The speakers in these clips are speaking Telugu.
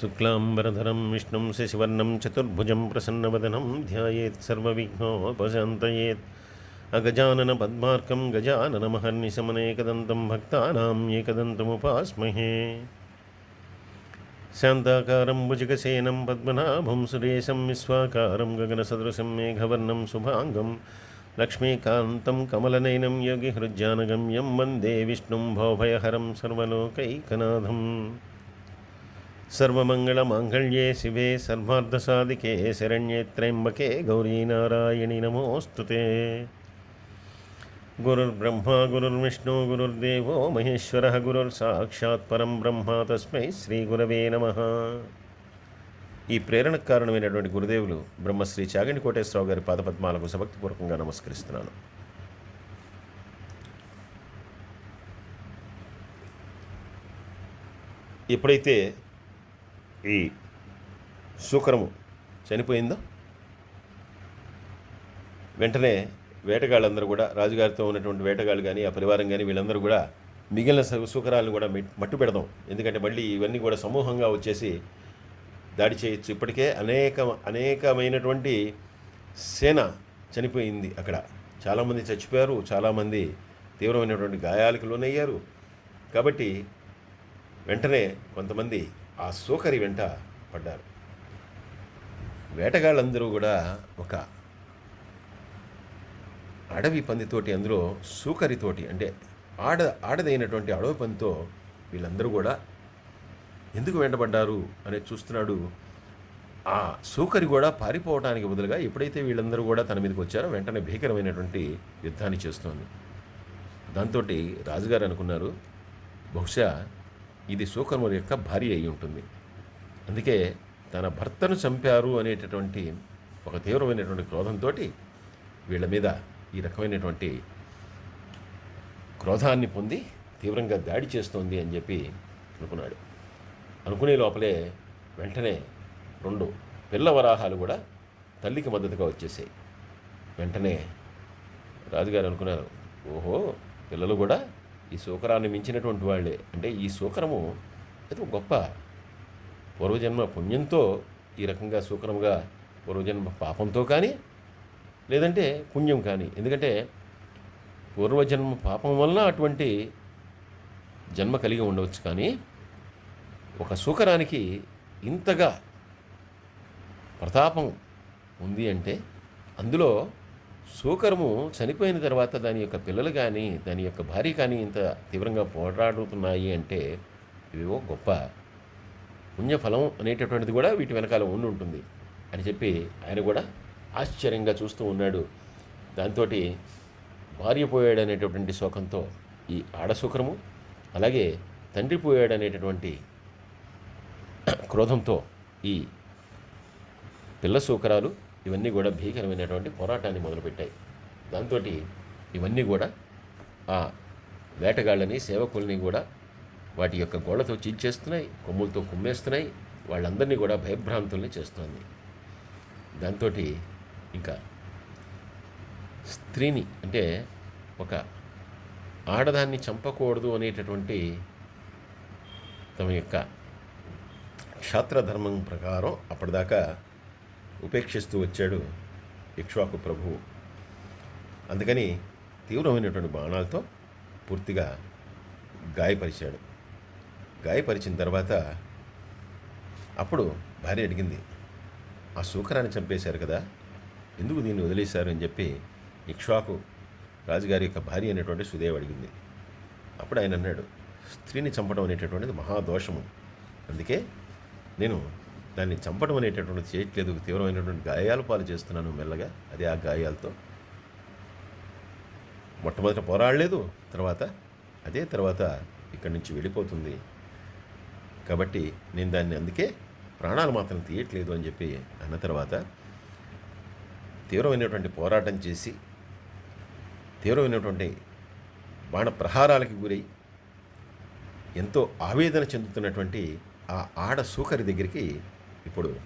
शुक्लाम्बरधरं विष्णुं शशिवर्णं चतुर्भुज प्रसन्नवदनं ध्यायेत् अगजानन अगजाननपद्मार्कं गजानन महर्निशमनेकदंत एकदन्तमुपास्महे। शान्ताकारं भुजगसेनं पद्मनाभं सुरेशं विश्वाकारं गगनसदृशं मेघवर्णं शुभाङ्गं लक्ष्मीकान्तं कमलनयनं योगिहृज्जानगम्यं वंदे विष्णुं भोभयहरं सर्वलोकैकनाथम्। సర్వమంగళమాంగళ్యే శివే సర్వార్ధసాదికే గౌరీ గౌరీనారాయణి నమోస్తుతే గురుర్బ్రహ్మ గురుర్విష్ణు గురుర్దేవో మహేశ్వర గురుర్సాక్షాత్ పరం బ్రహ్మ తస్మై శ్రీ గురవే నమ. ఈ ప్రేరణ కారణమైనటువంటి గురుదేవులు బ్రహ్మశ్రీ చాగండి కోటేశ్వరరావు గారి పాదపద్మాలకు సభక్తిపూర్వకంగా నమస్కరిస్తున్నాను. ఎప్పుడైతే ఈ శూకరము చనిపోయిందో? వెంటనే వేటగాళ్ళందరూ కూడా రాజుగారితో ఉన్నటువంటి వేటగాళ్ళు కానీ ఆ పరివారం కానీ వీళ్ళందరూ కూడా మిగిలిన శుకరాలను కూడా మట్టు పెడదాం. ఎందుకంటే మళ్ళీ ఇవన్నీ కూడా సమూహంగా వచ్చేసి దాడి చేయొచ్చు. ఇప్పటికే అనేక అనేకమైనటువంటి సేన చనిపోయింది అక్కడ. చాలామంది చచ్చిపోయారు చాలామంది తీవ్రమైనటువంటి గాయాలకు లోనయ్యారు. కాబట్టి వెంటనే కొంతమంది ఆ సోకరి వెంట పడ్డారు. వేటగాళ్ళందరూ కూడా ఒక అడవి పందితోటి అందులో సూకరితోటి అంటే ఆడ ఆడదైనటువంటి అడవి పందితో వీళ్ళందరూ కూడా ఎందుకు వెంటబడ్డారు అనేది చూస్తున్నాడు. ఆ సూకరి కూడా పారిపోవటానికి బదులుగా ఎప్పుడైతే వీళ్ళందరూ కూడా తన మీదకి వచ్చారో వెంటనే భీకరమైనటువంటి యుద్ధాన్ని చేస్తోంది. దాంతో రాజుగారు అనుకున్నారు బహుశా ఇది సూకర్ముడి యొక్క భార్య అయి ఉంటుంది. అందుకే తన భర్తను చంపారు అనేటటువంటి ఒక తీవ్రమైనటువంటి క్రోధంతో వీళ్ళ మీద ఈ రకమైనటువంటి క్రోధాన్ని పొంది తీవ్రంగా దాడి చేస్తోంది అని చెప్పి అనుకున్నాడు. అనుకునే లోపలే వెంటనే రెండు పిల్ల వరాహాలు కూడా తల్లికి మద్దతుగా వచ్చేసాయి. వెంటనే రాజుగారు అనుకున్నారు ఓహో పిల్లలు కూడా ఈ సూకరాన్ని మించినటువంటి వాళ్ళే. అంటే ఈ సూకరము ఏదో గొప్ప పూర్వజన్మ పుణ్యంతో ఈ రకంగా సూకరంగా పూర్వజన్మ పాపంతో కానీ లేదంటే పుణ్యం కానీ. ఎందుకంటే పూర్వజన్మ పాపం వలన అటువంటి జన్మ కలిగి ఉండవచ్చు కానీ ఒక సూకరానికి ఇంతగా ప్రతాపం ఉంది అంటే అందులో సూకరము చనిపోయిన తర్వాత దాని యొక్క పిల్లలు కానీ దాని యొక్క భార్య కానీ ఇంత తీవ్రంగా పోరాడుతున్నాయి అంటే ఇవేవో గొప్ప పుణ్యఫలం అనేటటువంటిది కూడా వీటి వెనకాల ఉండి ఉంటుంది. అని చెప్పి ఆయన కూడా ఆశ్చర్యంగా చూస్తూ ఉన్నాడు. దాంతో భార్య పోయాడు అనేటటువంటి శోకంతో ఈ ఆడశుక్రము అలాగే తండ్రి పోయాడు అనేటటువంటి క్రోధంతో ఈ పిల్ల సూకరాలు ఇవన్నీ కూడా భీకరమైనటువంటి పోరాటాన్ని మొదలుపెట్టాయి. దాంతో ఇవన్నీ కూడా ఆ వేటగాళ్ళని సేవకుల్ని కూడా వాటి యొక్క గోళ్ళతో చీల్చేస్తున్నాయి కొమ్ములతో కుమ్మేస్తున్నాయి వాళ్ళందరినీ కూడా భయభ్రాంతుల్ని చేస్తుంది. దాంతో ఇంకా స్త్రీని అంటే ఒక ఆడదాన్ని చంపకూడదు అనేటటువంటి తమ యొక్క క్షాత్రధర్మం ప్రకారం అప్పటిదాకా ఉపేక్షిస్తూ వచ్చాడు ఇక్ష్వాకు ప్రభువు. అందుకని తీవ్రమైనటువంటి బాణాలతో పూర్తిగా గాయపరిచాడు. గాయపరిచిన తర్వాత అప్పుడు భార్య అడిగింది ఆ శూకరాన్ని చంపేశారు కదా ఎందుకు దీన్ని వదిలేశారు? అని చెప్పి ఇక్ష్వాకు రాజుగారి యొక్క భార్య అనేటువంటి సుదేవ్ అడిగింది. అప్పుడు ఆయన అన్నాడు స్త్రీని చంపడం అనేటటువంటిది మహాదోషము అందుకే నేను దాన్ని చంపడం అనేటటువంటి చేయట్లేదు తీవ్రమైనటువంటి గాయాలు పాలు చేస్తున్నాను మెల్లగా అదే ఆ గాయాలతో. మొట్టమొదట పోరాడలేదు తర్వాత అదే తర్వాత ఇక్కడి నుంచి వెళ్ళిపోతుంది. కాబట్టి నేను దాన్ని అందుకే ప్రాణాలు మాత్రం తీయట్లేదు అని చెప్పి అన్న తర్వాత తీవ్రమైనటువంటి పోరాటం చేసి తీవ్రమైనటువంటి బాణ ప్రహారాలకి గురై ఎంతో ఆవేదన చెందుతున్నటువంటి ఆ ఆడ సూకరి దగ్గరికి ఇప్పుడు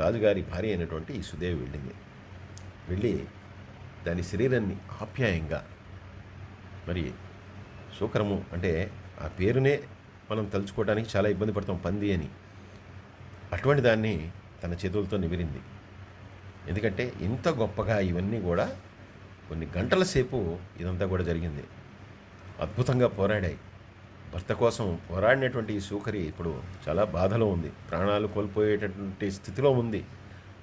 రాజుగారి భార్య అయినటువంటి ఈ సుదేవి వెళ్ళింది. వెళ్ళి దాని శరీరాన్ని ఆప్యాయంగా మరి శూకరము అంటే ఆ పేరునే మనం తలుచుకోవడానికి చాలా ఇబ్బంది పడతాం పంది అని. అటువంటి దాన్ని తన చేతులతో నివిరింది. ఎందుకంటే ఇంత గొప్పగా ఇవన్నీ కూడా కొన్ని గంటల సేపు ఇదంతా కూడా జరిగింది. అద్భుతంగా పోరాడాయి. భర్త కోసం పోరాడినటువంటి ఈ సూకరి ఇప్పుడు చాలా బాధలో ఉంది. ప్రాణాలు కోల్పోయేటటువంటి స్థితిలో ఉంది.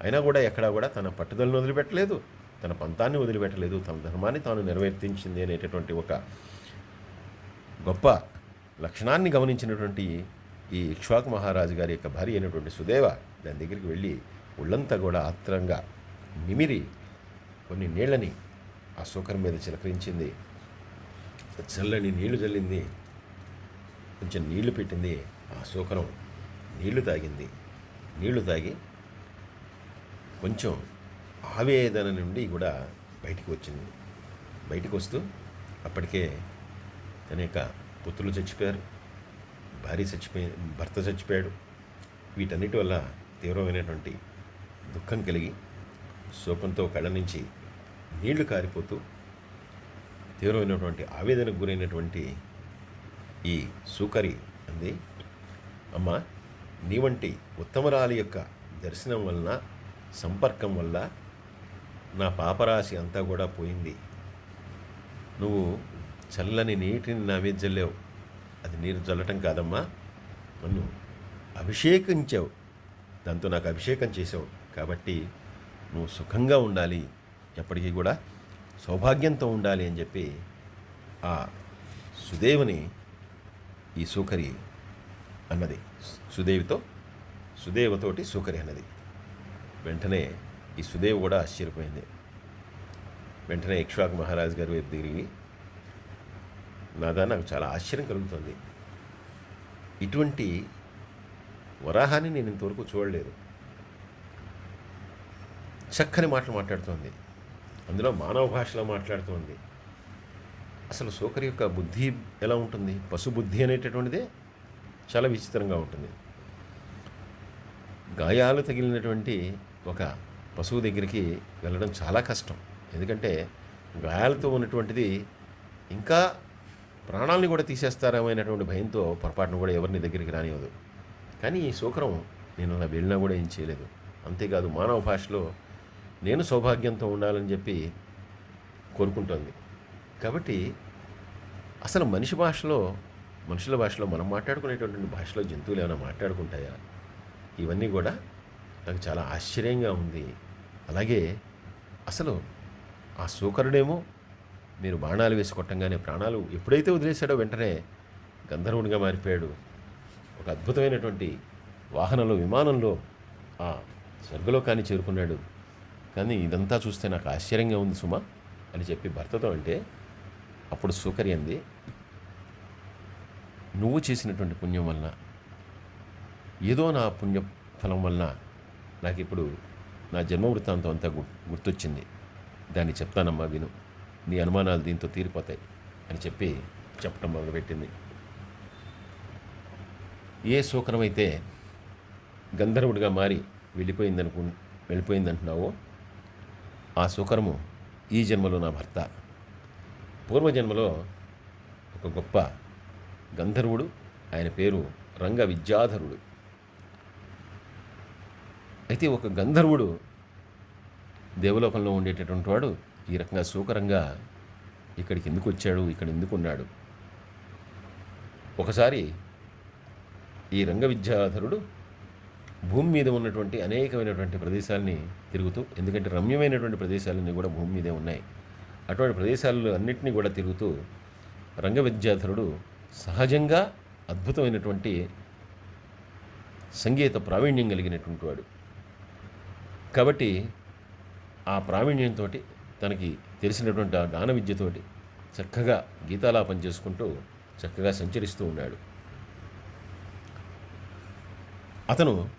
అయినా కూడా ఎక్కడా కూడా తన పట్టుదలను వదిలిపెట్టలేదు. తన పంతాన్ని వదిలిపెట్టలేదు. తన ధర్మాన్ని తాను నెరవేర్తించింది అనేటటువంటి ఒక గొప్ప లక్షణాన్ని గమనించినటువంటి ఈ ఇక్ష్వాకు మహారాజు గారి యొక్క భార్య అయినటువంటి సుదేవ దాని దగ్గరికి వెళ్ళి ఒళ్ళంతా కూడా ఆత్రంగా నిమిరి కొన్ని నీళ్ళని ఆ సూకరం మీద చిలకరించింది. చల్లని నీళ్ళు చల్లింది కొంచెం నీళ్ళు పెట్టింది ఆ సూకరం నీళ్ళు తాగింది. నీళ్ళు తాగి కొంచెం ఆవేదన నుండి కూడా బయటికి వచ్చింది. బయటికి వస్తూ అప్పటికే తన యొక్క పుత్రులు చచ్చిపోయారు. భార్య చచ్చిపోయి భర్త చచ్చిపోయాడు. వీటన్నిటి వల్ల తీవ్రమైనటువంటి దుఃఖం కలిగి శోకంతో కళ్ళ నుంచి నీళ్ళు కారిపోతూ తీవ్రమైనటువంటి ఆవేదనకు గురైనటువంటి ఈ సూకరి అంది. అమ్మ నీ వంటి ఉత్తమరాలి యొక్క దర్శనం వలన సంపర్కం వల్ల నా పాపరాశి అంతా కూడా పోయింది. నువ్వు చల్లని నీటిని నా మీద జల్లావు. అది నీరు చల్లటం కాదమ్మా. నన్ను అభిషేకించావు. దాంతో నాకు అభిషేకం చేసావు కాబట్టి నువ్వు సుఖంగా ఉండాలి. ఎప్పటికీ కూడా సౌభాగ్యంతో ఉండాలి అని చెప్పి ఆ సుదేవుని ఈ సూకరి అన్నది. సుదేవితో సుదేవతోటి సూకరి అన్నది. వెంటనే ఈ సుదేవ్ కూడా ఆశ్చర్యపోయింది. వెంటనే ఇక్ష్వాక్ మహారాజు గారి వైపు తిరిగి నాదా నాకు చాలా ఆశ్చర్యం కలుగుతుంది. ఇటువంటి వరాహాన్ని నేను ఇంతవరకు చూడలేదు. చక్కని మాటలు మాట్లాడుతోంది. అందులో మానవ భాషలో మాట్లాడుతోంది. అసలు సోకరి యొక్క బుద్ధి ఎలా ఉంటుంది? పశుబుద్ధి అనేటటువంటిదే చాలా విచిత్రంగా ఉంటుంది. గాయాలు తగిలినటువంటి ఒక పశువు దగ్గరికి వెళ్ళడం చాలా కష్టం. ఎందుకంటే గాయాలతో ఉన్నటువంటిది ఇంకా ప్రాణాలని కూడా తీసేస్తారేమైనటువంటి భయంతో పొరపాటును కూడా ఎవరిని దగ్గరికి రానివ్వదు. కానీ ఈ శూకరం నేను అలా వెళ్ళినా కూడా ఏం చేయలేదు. అంతేకాదు మానవ భాషలో నేను సౌభాగ్యంతో ఉండాలని చెప్పి కోరుకుంటోంది. కాబట్టి అసలు మనిషి భాషలో మనుషుల భాషలో మనం మాట్లాడుకునేటటువంటి భాషలో జంతువులు ఏమైనా మాట్లాడుకుంటాయా? ఇవన్నీ కూడా నాకు చాలా ఆశ్చర్యంగా ఉంది. అలాగే అసలు ఆ సూకరుడేమో మీరు బాణాలు వేసి కొట్టంగానే ప్రాణాలు ఎప్పుడైతే వదిలేశాడో వెంటనే గంధర్వుడిగా మారిపోయాడు. ఒక అద్భుతమైనటువంటి వాహనంలో విమానంలో ఆ స్వర్గలోకాన్ని చేరుకున్నాడు. కానీ ఇదంతా చూస్తే నాకు ఆశ్చర్యంగా ఉంది సుమా అని చెప్పి భర్తతో అంటే అప్పుడు సూకర్యంది నువ్వు చేసినటువంటి పుణ్యం వలన ఏదో నా పుణ్య ఫలం వలన నాకు ఇప్పుడు నా జన్మ వృత్తాంతం అంతా గు గుర్తొచ్చింది. దాన్ని చెప్తానమ్మా విను. నీ అనుమానాలు దీంతో తీరిపోతాయి అని చెప్పి చెప్పడం మొదలుపెట్టింది. ఏ శోకరమైతే గంధర్వుడిగా మారి వెళ్ళిపోయిందనుకు వెళ్ళిపోయిందంటున్నావో ఆ శుకరము ఈ జన్మలో నా భర్త. పూర్వజన్మలో ఒక గొప్ప గంధర్వుడు ఆయన పేరు రంగ విద్యాధరుడు. అయితే ఒక గంధర్వుడు దేవలోకంలో ఉండేటటువంటి వాడు ఈ రకంగా సూకరంగా ఇక్కడికి ఎందుకు వచ్చాడు ఇక్కడ ఎందుకు ఉన్నాడు? ఒకసారి ఈ రంగ విద్యాధరుడు భూమి మీద ఉన్నటువంటి అనేకమైనటువంటి ప్రదేశాలని తిరుగుతూ ఎందుకంటే రమ్యమైనటువంటి ప్రదేశాలన్నీ కూడా భూమి మీదే ఉన్నాయి. అటువంటి ప్రదేశాలలో అన్నింటినీ కూడా తిరుగుతూ రంగ విద్యాధరుడు సహజంగా అద్భుతమైనటువంటి సంగీత ప్రావీణ్యం కలిగినటువంటి వాడు. కాబట్టి ఆ ప్రావీణ్యంతో తనకి తెలిసినటువంటి ఆ గాన విద్యతోటి చక్కగా గీతాలాపం చేసుకుంటూ చక్కగా సంచరిస్తూ ఉన్నాడు. అతను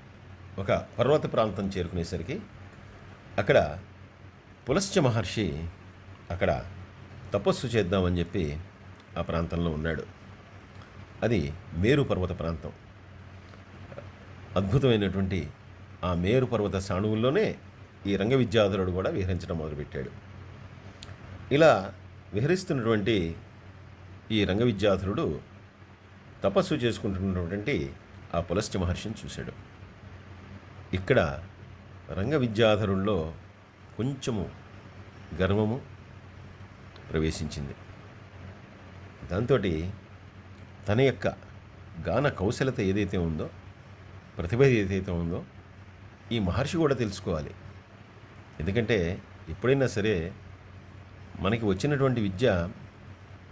ఒక పర్వత ప్రాంతం చేరుకునేసరికి అక్కడ పులశ్చ మహర్షి అక్కడ తపస్సు చేద్దామని చెప్పి ఆ ప్రాంతంలో ఉన్నాడు. అది మేరు పర్వత ప్రాంతం. అద్భుతమైనటువంటి ఆ మేరు పర్వత సాణువుల్లోనే ఈ రంగ విద్యాధరుడు కూడా విహరించడం మొదలుపెట్టాడు. ఇలా విహరిస్తున్నటువంటి ఈ రంగ విద్యాధరుడు తపస్సు చేసుకుంటున్నటువంటి ఆ పులశ్చ మహర్షిని చూశాడు. ఇక్కడ రంగ విద్యాధరుల్లో కొంచెము గర్వము ప్రవేశించింది. దాంతో తన యొక్క గాన కౌశలత ఏదైతే ఉందో ప్రతిభ ఏదైతే ఉందో ఈ మహర్షి కూడా తెలుసుకోవాలి. ఎందుకంటే ఎప్పుడైనా సరే మనకి వచ్చినటువంటి విద్య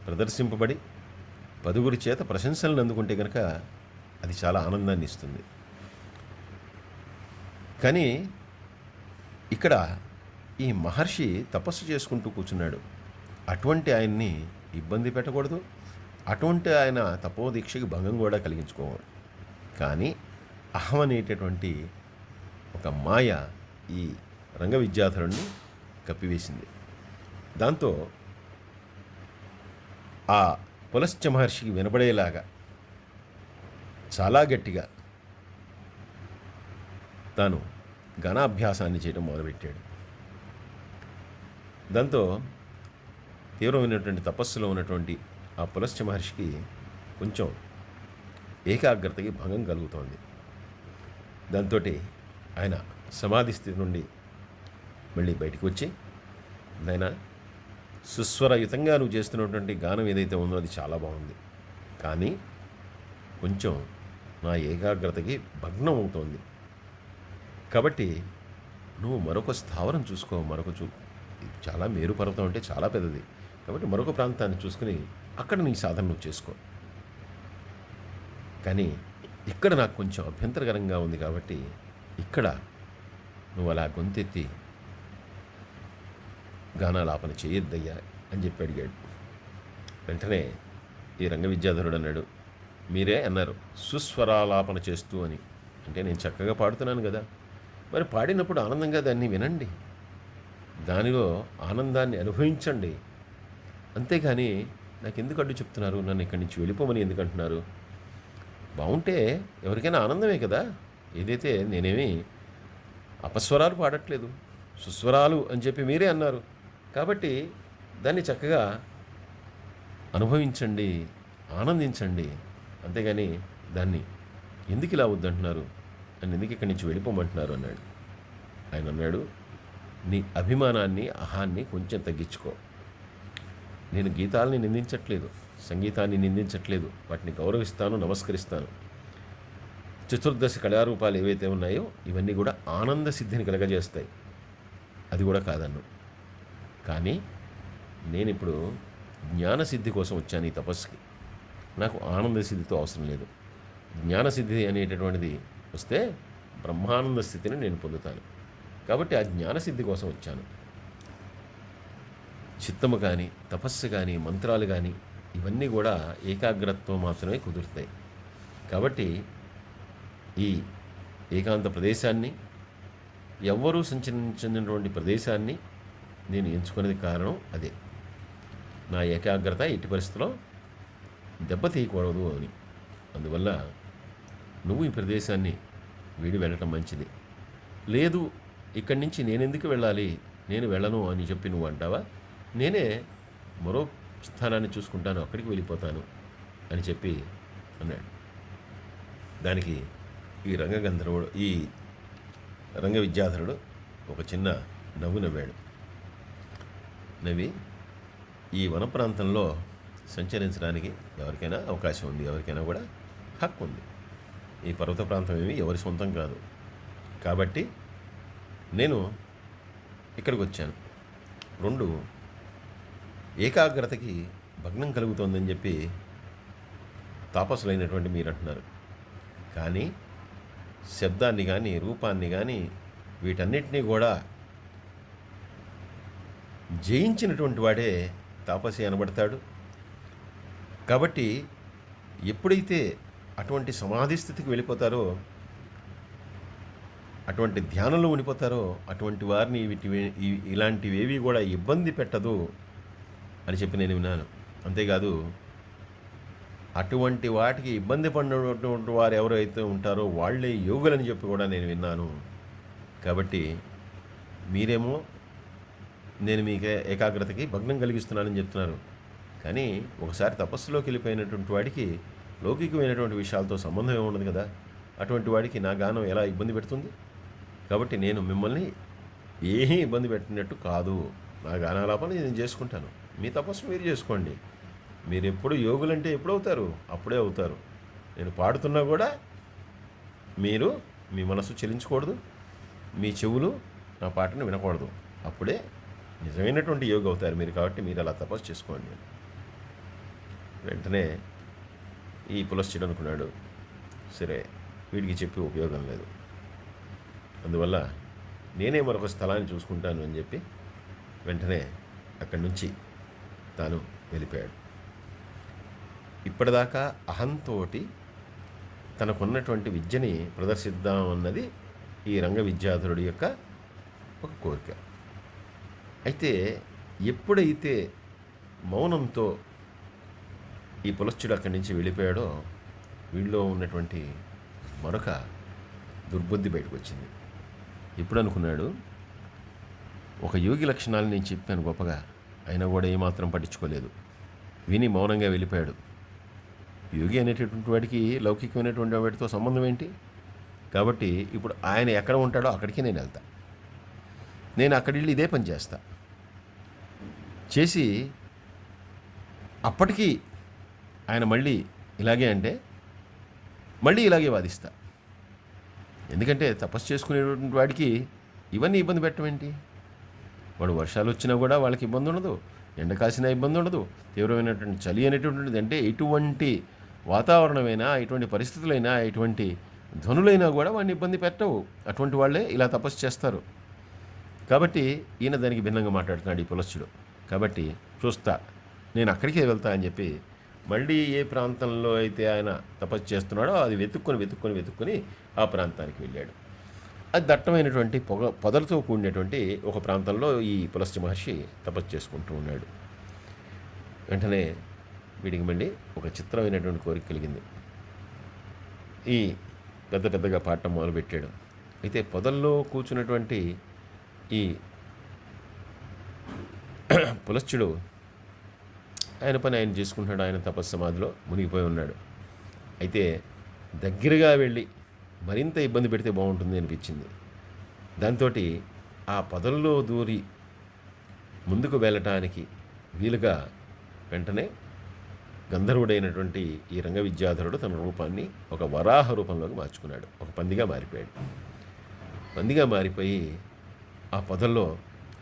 ప్రదర్శింపబడి పదుగురి చేత ప్రశంసలను అందుకుంటే కనుక అది చాలా ఆనందాన్ని ఇస్తుంది. కానీ ఇక్కడ ఈ మహర్షి తపస్సు చేసుకుంటూ కూర్చున్నాడు. అటువంటి ఆయన్ని ఇబ్బంది పెట్టకూడదు. అటువంటి ఆయన తపోదీక్షకి భంగం కూడా కలిగించుకోవాలి కానీ అహం అనేటటువంటి ఒక మాయ ఈ రంగ విద్యాధరుణ్ణి కప్పివేసింది. దాంతో ఆ పులశ్చ మహర్షికి వినబడేలాగా చాలా గట్టిగా తాను ఘనాభ్యాసాన్ని చేయడం మొదలుపెట్టాడు. దాంతో తీవ్రమైనటువంటి తపస్సులో ఉన్నటువంటి ఆ పులశ్చ మహర్షికి కొంచెం ఏకాగ్రతకి భంగం కలుగుతోంది. దాంతో ఆయన సమాధి స్థితి నుండి మళ్ళీ బయటికి వచ్చి నాయన సుస్వరయుతంగా నువ్వు చేస్తున్నటువంటి గానం ఏదైతే ఉందో అది చాలా బాగుంది. కానీ కొంచెం నా ఏకాగ్రతకి భగ్నం అవుతోంది. కాబట్టి నువ్వు మరొక స్థావరం చూసుకో మరొక చూ ఇది చాలా మేరు పర్వతం అంటే చాలా పెద్దది. కాబట్టి మరొక ప్రాంతాన్ని చూసుకుని అక్కడ నీ సాధన నువ్వు చేసుకో. కానీ ఇక్కడ నాకు కొంచెం అభ్యంతరకరంగా ఉంది కాబట్టి ఇక్కడ నువ్వు అలా గొంతెత్తి గానాలాపన చేయొద్దయ్యా అని చెప్పి అడిగాడు. వెంటనే ఈ రంగ విద్యాధరుడు అన్నాడు మీరే అన్నారు సుస్వరాలాపన చేస్తూ అని. అంటే నేను చక్కగా పాడుతున్నాను కదా. మరి పాడినప్పుడు ఆనందంగా దాన్ని వినండి. దానిలో ఆనందాన్ని అనుభవించండి. అంతేగాని నాకు ఎందుకంటూ చెప్తున్నారు? నన్ను ఇక్కడి నుంచి వెళ్ళిపోమని ఎందుకంటున్నారు? బాగుంటే ఎవరికైనా ఆనందమే కదా? ఏదైతే నేనేమి అపస్వరాలు పాడట్లేదు సుస్వరాలు అని చెప్పి మీరే అన్నారు. కాబట్టి దాన్ని చక్కగా అనుభవించండి ఆనందించండి. అంతేగాని దాన్ని ఎందుకు ఇలా వద్దంటున్నారు? అని ఎందుకు ఇక్కడి నుంచి వెళ్ళిపోమంటున్నారు? అన్నాడు. ఆయన అన్నాడు నీ అభిమానాన్ని అహాన్ని కొంచెం తగ్గించుకో. నేను గీతాలని నిందించట్లేదు సంగీతాన్ని నిందించట్లేదు వాటిని గౌరవిస్తాను నమస్కరిస్తాను. చతుర్దశ కళారూపాలు ఏవైతే ఉన్నాయో ఇవన్నీ కూడా ఆనంద సిద్ధిని కలగజేస్తాయి. అది కూడా కాదన్ను. కానీ నేను ఇప్పుడు జ్ఞానసిద్ధి కోసం వచ్చాను ఈ తపస్సుకి. నాకు ఆనంద సిద్ధితో అవసరం లేదు. జ్ఞానసిద్ధి అనేటటువంటిది వస్తే బ్రహ్మానంద స్థితిని నేను పొందుతాను. కాబట్టి ఆ జ్ఞానసిద్ధి కోసం వచ్చాను. చిత్తము కానీ తపస్సు కానీ మంత్రాలు కానీ ఇవన్నీ కూడా ఏకాగ్రత్వం మాత్రమే కుదురుతాయి. కాబట్టి ఈ ఏకాంత ప్రదేశాన్ని ఎవ్వరూ సంచరించినటువంటి ప్రదేశాన్ని నేను ఎంచుకునేది కారణం అదే. నా ఏకాగ్రత ఎట్టి పరిస్థితిలో దెబ్బతీయకూడదు అని. అందువల్ల నువ్వు ఈ ప్రదేశాన్ని వీడి వెళ్ళటం మంచిది. లేదు ఇక్కడి నుంచి నేనెందుకు వెళ్ళాలి? నేను వెళ్ళను అని చెప్పి నువ్వు అంటావా? నేనే మరో స్థానాన్ని చూసుకుంటాను అక్కడికి వెళ్ళిపోతాను అని చెప్పి అన్నాడు. దానికి ఈ రంగగంధర్వుడు ఈ రంగ విద్యాధరుడు ఒక చిన్న నవ్వు నవ్వాడు. నవ్వి ఈ వన ప్రాంతంలో సంచరించడానికి ఎవరికైనా అవకాశం ఉంది ఎవరికైనా కూడా హక్కు ఉంది. ఈ పర్వత ప్రాంతం ఏమి ఎవరి సొంతం కాదు. కాబట్టి నేను ఇక్కడికి వచ్చాను. రెండు ఏకాగ్రతకి భగ్నం కలుగుతోందని చెప్పి తాపసులైనటువంటి మీరు అంటున్నారు కానీ శబ్దాన్ని కానీ రూపాన్ని కానీ వీటన్నిటినీ కూడా జయించినటువంటి వాడే తాపసి అనబడతాడు. కాబట్టి ఎప్పుడైతే అటువంటి సమాధి స్థితికి వెళ్ళిపోతారో అటువంటి ధ్యానంలో ఉండిపోతారో అటువంటి వారిని వీటి ఈ- ఇలాంటివేవి కూడా ఇబ్బంది పెట్టదు. అని చెప్పి నేను విన్నాను. అంతేకాదు అటువంటి వాటికి ఇబ్బంది పడినటువంటి వారు ఎవరైతే ఉంటారో వాళ్ళే యోగులని చెప్పి కూడా నేను విన్నాను. కాబట్టి మీరేమో నేను మీకు ఏకాగ్రతకి భగ్నం కలిగిస్తున్నానని చెప్తున్నారు. కానీ ఒకసారి తపస్సులోకి వెళ్ళిపోయినటువంటి వాడికి లౌకికమైనటువంటి విషయాలతో సంబంధం ఏముండదు కదా? అటువంటి వాడికి నా గానం ఎలా ఇబ్బంది పెడుతుంది? కాబట్టి నేను మిమ్మల్ని ఏమీ ఇబ్బంది పెట్టినట్టు కాదు. నా గానాలాపన నేను చేసుకుంటాను. మీ తపస్సు మీరు చేసుకోండి. మీరు ఎప్పుడు యోగులంటే ఎప్పుడు అవుతారు అప్పుడే అవుతారు. నేను పాడుతున్నా కూడా మీరు మీ మనసు చెలించకూడదు. మీ చెవులు నా పాటను వినకూడదు. అప్పుడే నిజమైనటువంటి యోగి అవుతారు మీరు కాబట్టి మీరు అలా తపస్సు చేసుకోండి. వెంటనే ఈ పులశ్చుడు అనుకున్నాడు సరే వీడికి చెప్పి ఉపయోగం లేదు. అందువల్ల నేనే మరొక స్థలాన్ని చూసుకుంటాను అని చెప్పి వెంటనే అక్కడి నుంచి తాను వెళ్ళిపోయాడు. ఇప్పటిదాకా అహంతోటి తనకున్నటువంటి విద్యని ప్రదర్శిద్దాం అన్నది ఈ రంగ విద్యాధరుడి యొక్క ఒక కోరిక. అయితే ఎప్పుడైతే మౌనంతో ఈ పులశ్చుడు అక్కడి నుంచి వెళ్ళిపోయాడో వీళ్ళలో ఉన్నటువంటి మరొక దుర్బుద్ధి బయటకు వచ్చింది. ఇప్పుడు అనుకున్నాడు? ఒక యోగి లక్షణాలు నేను చెప్పాను గొప్పగా. అయినా కూడా ఏమాత్రం పట్టించుకోలేదు. విని మౌనంగా వెళ్ళిపోయాడు. యోగి అనేటటువంటి వాడికి లౌకికమైనటువంటి వాడితో సంబంధం ఏంటి? కాబట్టి ఇప్పుడు ఆయన ఎక్కడ ఉంటాడో అక్కడికి నేను వెళ్తా. నేను అక్కడి వెళ్ళి ఇదే పని చేస్తా. చేసి అప్పటికి ఆయన మళ్ళీ ఇలాగే అంటే మళ్ళీ ఇలాగే వాదిస్తా. ఎందుకంటే తపస్సు చేసుకునేటువంటి వాడికి ఇవన్నీ ఇబ్బంది పెట్టమేంటి వాడు వర్షాలు వచ్చినా కూడా వాళ్ళకి ఇబ్బంది ఉండదు. ఎండ కాసినా ఇబ్బంది ఉండదు. తీవ్రమైనటువంటి చలి అనేటువంటిది అంటే ఎటువంటి వాతావరణమైనా ఎటువంటి పరిస్థితులైనా ఎటువంటి ధ్వనులైనా కూడా వాడిని ఇబ్బంది పెట్టవు. అటువంటి వాళ్ళే ఇలా తపస్సు చేస్తారు. కాబట్టి ఈయన దానికి భిన్నంగా మాట్లాడుతున్నాడు ఈ పులస్సుడు. కాబట్టి చూస్తా నేను అక్కడికే వెళ్తా అని చెప్పి మళ్ళీ ఏ ప్రాంతంలో అయితే ఆయన తపస్సు చేస్తున్నాడో అది వెతుక్కొని వెతుక్కొని వెతుక్కొని ఆ ప్రాంతానికి వెళ్ళాడు. అది దట్టమైనటువంటి పొగ పొదలతో కూడినటువంటి ఒక ప్రాంతంలో ఈ పులస్త్య మహర్షి తపస్సు చేసుకుంటూ ఉన్నాడు. వెంటనే వీడికి మళ్ళీ ఒక చిత్రమైనటువంటి కోరిక కలిగింది. ఈ పెద్ద పెద్దగా పాడటం మొదలుపెట్టాడు. అయితే పొదల్లో కూర్చున్నటువంటి ఈ పులశ్చుడు ఆయన పని ఆయన చేసుకుంటున్నాడు. ఆయన తపస్సమాధిలో మునిగిపోయి ఉన్నాడు. అయితే దగ్గరగా వెళ్ళి మరింత ఇబ్బంది పెడితే బాగుంటుంది అనిపించింది. దాంతో ఆ పదంలో దూరి ముందుకు వెళ్ళటానికి వీలుగా వెంటనే గంధర్వుడైనటువంటి ఈ రంగ విద్యాధరుడు తన రూపాన్ని ఒక వరాహ రూపంలోకి మార్చుకున్నాడు. ఒక పందిగా మారిపోయాడు. పందిగా మారిపోయి ఆ పొదల్లో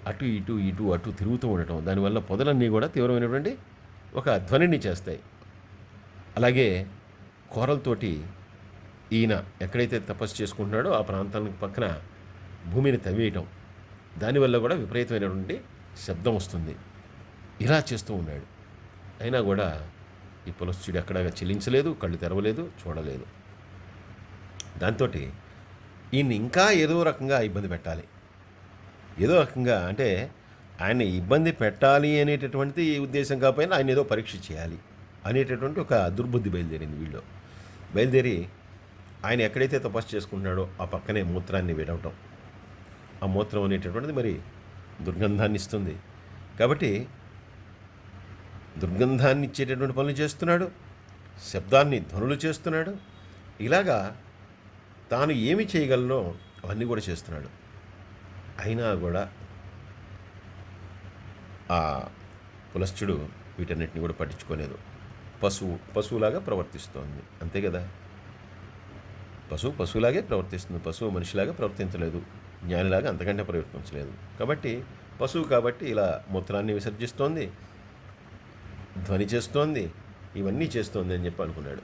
అటు ఇటు ఇటు అటు తిరుగుతూ ఉండటం దానివల్ల పొదలన్నీ కూడా తీవ్రమైనటువంటి ఒక ధ్వనిని చేస్తాయి. అలాగే కోరలతోటి ఈయన ఎక్కడైతే తపస్సు చేసుకుంటున్నాడో ఆ ప్రాంతానికి పక్కన భూమిని తవ్వేయటం. దానివల్ల కూడా విపరీతమైనటువంటి శబ్దం వస్తుంది. ఇలా చేస్తూ ఉన్నాడు. అయినా కూడా ఈ పులశ్చుడు ఎక్కడ చెల్లించలేదు కళ్ళు తెరవలేదు చూడలేదు. దాంతో ఈయన్ని ఇంకా ఏదో రకంగా ఇబ్బంది పెట్టాలి. ఏదో రకంగా అంటే ఆయన ఇబ్బంది పెట్టాలి అనేటటువంటి ఉద్దేశం కాకపోయినా ఆయన ఏదో పరీక్ష చేయాలి అనేటటువంటి ఒక దుర్బుద్ధి బయలుదేరింది వీళ్ళు. బయలుదేరి ఆయన ఎక్కడైతే తపస్సు చేసుకుంటున్నాడో ఆ పక్కనే మూత్రాన్ని విడవటం. ఆ మూత్రం అనేటటువంటిది మరి దుర్గంధాన్ని ఇస్తుంది. కాబట్టి దుర్గంధాన్ని ఇచ్చేటటువంటి పనులు చేస్తున్నాడు శబ్దాన్ని ధ్వనులు చేస్తున్నాడు ఇలాగా తాను ఏమి చేయగలనో అవన్నీ కూడా చేస్తున్నాడు. అయినా కూడా ఆ పులశ్చుడు వీటన్నిటిని కూడా పట్టించుకోలేదు. పశువు పశువులాగా ప్రవర్తిస్తోంది. అంతే కదా? పశువు పశువులాగే ప్రవర్తిస్తుంది. పశువు మనిషిలాగా ప్రవర్తించలేదు. జ్ఞానిలాగా అంతకంటే ప్రవర్తించలేదు. కాబట్టి పశువు కాబట్టి ఇలా మూత్రాన్ని విసర్జిస్తోంది ధ్వని చేస్తోంది ఇవన్నీ చేస్తోంది అని చెప్పి అనుకున్నాడు.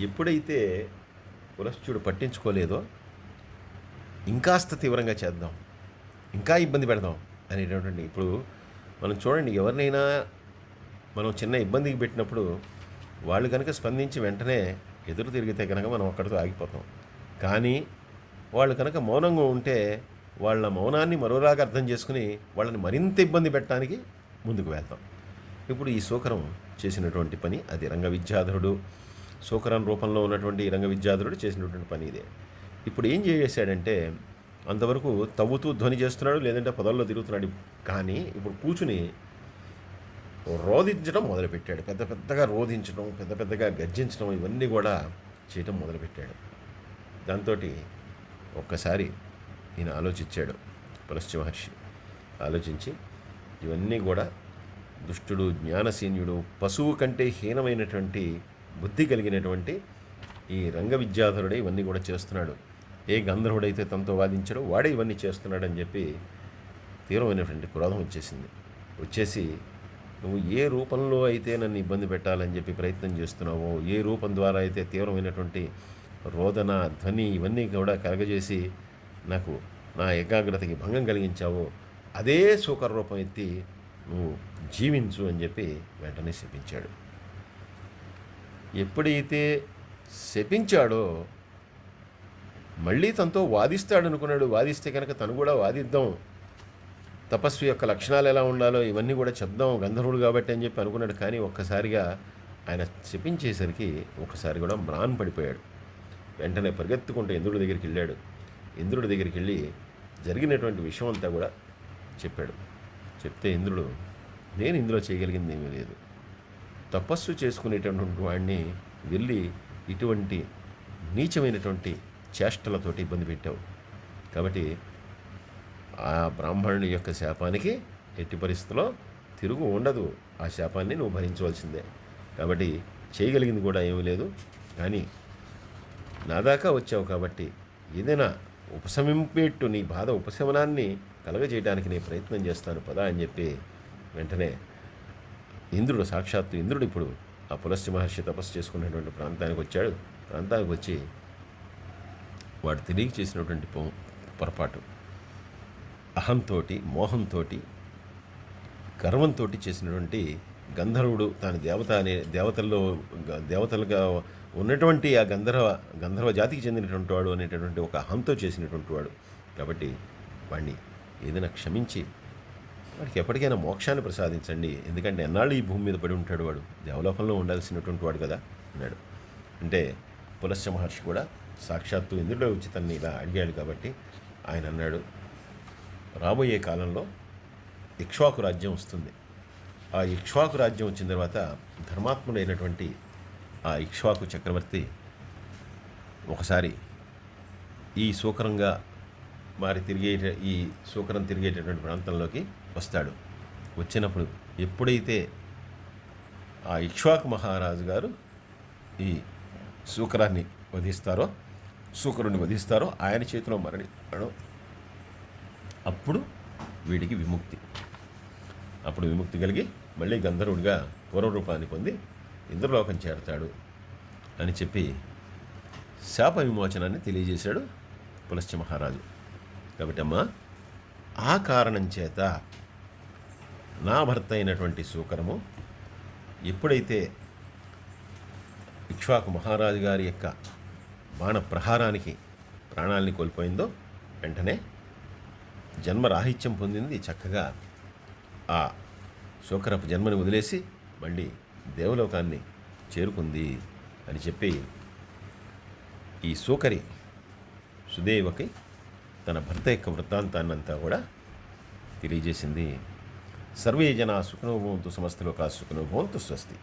ఎప్పుడైతే కులశ్చుడు పట్టించుకోలేదో ఇంకాస్త తీవ్రంగా చేద్దాం ఇంకా ఇబ్బంది పెడదాం అనేటటువంటి ఇప్పుడు మనం చూడండి ఎవరినైనా మనం చిన్న ఇబ్బందికి పెట్టినప్పుడు వాళ్ళు కనుక స్పందించి వెంటనే ఎదురు తిరిగితే కనుక మనం అక్కడితో ఆగిపోతాం. కానీ వాళ్ళు కనుక మౌనంగా ఉంటే వాళ్ళ మౌనాన్ని మరోలాగా అర్థం చేసుకుని వాళ్ళని మరింత ఇబ్బంది పెట్టడానికి ముందుకు వెళ్తాం. ఇప్పుడు ఈ శూకరం చేసినటువంటి పని అది రంగ విద్యాధరుడు సూకరం రూపంలో ఉన్నటువంటి రంగ విద్యాధరుడు చేసినటువంటి పని ఇదే. ఇప్పుడు ఏం చేశాడంటే అంతవరకు తవ్వుతూ ధ్వని చేస్తున్నాడు లేదంటే పొదల్లో తిరుగుతున్నాడు. కానీ ఇప్పుడు కూర్చుని రోధించడం మొదలుపెట్టాడు. పెద్ద పెద్దగా రోధించడం పెద్ద పెద్దగా గర్జించడం ఇవన్నీ కూడా చేయటం మొదలుపెట్టాడు. దాంతో ఒక్కసారి ఈయన ఆలోచించాడు పులశ్చి మహర్షి ఆలోచించి ఇవన్నీ కూడా దుష్టుడు జ్ఞానశీన్యుడు పశువు కంటే హీనమైనటువంటి బుద్ధి కలిగినటువంటి ఈ రంగ విద్యాధరుడే ఇవన్నీ కూడా చేస్తున్నాడు. ఏ గంధర్వుడైతే తనతో వాదించాడో వాడే ఇవన్నీ చేస్తున్నాడని చెప్పి తీవ్రమైనటువంటి క్రోధం వచ్చేసింది. వచ్చేసి నువ్వు ఏ రూపంలో అయితే నన్ను ఇబ్బంది పెట్టాలని చెప్పి ప్రయత్నం చేస్తున్నావో ఏ రూపం ద్వారా అయితే తీవ్రమైనటువంటి రోదన ధ్వని ఇవన్నీ కూడా కలగజేసి నాకు నా ఏకాగ్రతకి భంగం కలిగించావో అదే సూకర రూపం ఎత్తి నువ్వు జీవించు అని చెప్పి వెంటనే శపించాడు. ఎప్పుడైతే శపించాడో మళ్ళీ తనతో వాదిస్తాడనుకున్నాడు వాదిస్తే కనుక తను కూడా వాదిద్దాం తపస్వి యొక్క లక్షణాలు ఎలా ఉండాలో ఇవన్నీ కూడా చెప్దాం. గంధర్వుడు కాబట్టి అని చెప్పి అనుకున్నాడు. కానీ ఒక్కసారిగా ఆయన చెప్పించేసరికి ఒకసారి కూడా మ్రాన్ పడిపోయాడు. వెంటనే పరిగెత్తుకుంటూ ఇంద్రుడి దగ్గరికి వెళ్ళాడు. ఇంద్రుడి దగ్గరికి వెళ్ళి జరిగినటువంటి విషయం అంతా కూడా చెప్పాడు. చెప్తే ఇంద్రుడు నేను ఇందులో చేయగలిగింది ఏమీ లేదు. తపస్సు చేసుకునేటటువంటి వాడిని వెళ్ళి ఇటువంటి నీచమైనటువంటి చేష్టలతోటి ఇబ్బంది పెట్టావు. కాబట్టి ఆ బ్రాహ్మణుని యొక్క శాపానికి ఎట్టి పరిస్థితిలో తిరుగు ఉండదు. ఆ శాపాన్ని నువ్వు భరించవలసిందే. కాబట్టి చేయగలిగింది కూడా ఏమీ లేదు. కానీ నా దాకా వచ్చావు కాబట్టి ఏదైనా ఉపశమింపేట్టు నీ బాధ ఉపశమనాన్ని కలగజేయడానికి నేను ప్రయత్నం చేస్తాను. పదా అని చెప్పి వెంటనే ఇంద్రుడు సాక్షాత్తు ఇంద్రుడు ఇప్పుడు ఆ పులస్య మహర్షి తపస్సు చేసుకున్నటువంటి ప్రాంతానికి వచ్చాడు. ప్రాంతానికి వచ్చి వాడు తెలియక చేసినటువంటి పొ- పొరపాటు. అహంతో మోహంతో గర్వంతో చేసినటువంటి గంధర్వుడు తాను దేవత అనే దేవతల్లో దేవతలుగా ఉన్నటువంటి ఆ గంధర్వ గంధర్వ జాతికి చెందినటువంటి వాడు అనేటటువంటి ఒక అహంతో చేసినటువంటి వాడు. కాబట్టి వాడిని ఏదైనా క్షమించి వాడికి ఎప్పటికైనా మోక్షాన్ని ప్రసాదించండి. ఎందుకంటే ఎన్నాళ్ళు ఈ భూమి మీద పడి ఉంటాడు వాడు? దేవలోకంలో ఉండాల్సినటువంటి వాడు కదా అన్నాడు. అంటే పులస్య మహర్షి కూడా సాక్షాత్తు ఇంద్రుడే వచ్చి తన్ని ఇలా అడిగాడు కాబట్టి ఆయన అన్నాడు రాబోయే కాలంలో ఇక్ష్వాకు రాజ్యం వస్తుంది. ఆ ఇక్ష్వాకు రాజ్యం వచ్చిన తర్వాత ధర్మాత్ముడైనటువంటి ఆ ఇక్ష్వాకు చక్రవర్తి ఒకసారి ఈ సూకరంగా మారి తిరిగే ఈ సూకరం తిరిగేటటువంటి ప్రాంతంలోకి వస్తాడు. వచ్చినప్పుడు ఎప్పుడైతే ఆ ఇక్ష్వాకు మహారాజు గారు ఈ శూకరాన్ని వధిస్తారో సూకరుని వధిస్తారో ఆయన చేతిలో మరణిస్తాడో అప్పుడు వీడికి విముక్తి. అప్పుడు విముక్తి కలిగి మళ్ళీ గంధర్వుడిగా పూర్వరూపాన్ని పొంది ఇంద్రలోకం చేరతాడు అని చెప్పి శాప విమోచనాన్ని తెలియజేశాడు పులశ్చ మహారాజు. కాబట్టి అమ్మా ఆ కారణం చేత నా భర్త అయినటువంటి సూకరము ఎప్పుడైతే ఇక్ష్వాకు మహారాజు గారి యొక్క బాణ ప్రహారానికి ప్రాణాల్ని కోల్పోయిందో వెంటనే జన్మరాహిత్యం పొందింది చక్కగా ఆ శోకరపు జన్మని వదిలేసి మళ్ళీ దేవలోకాన్ని చేరుకుంది అని చెప్పి ఈ సూకరి సుదేవకి తన భర్త యొక్క వృత్తాంతాన్నంతా కూడా తెలియజేసింది. సర్వే జనా సుఖనోభవంతు సమస్తలోకా సుఖనోభవంతు స్వస్తి.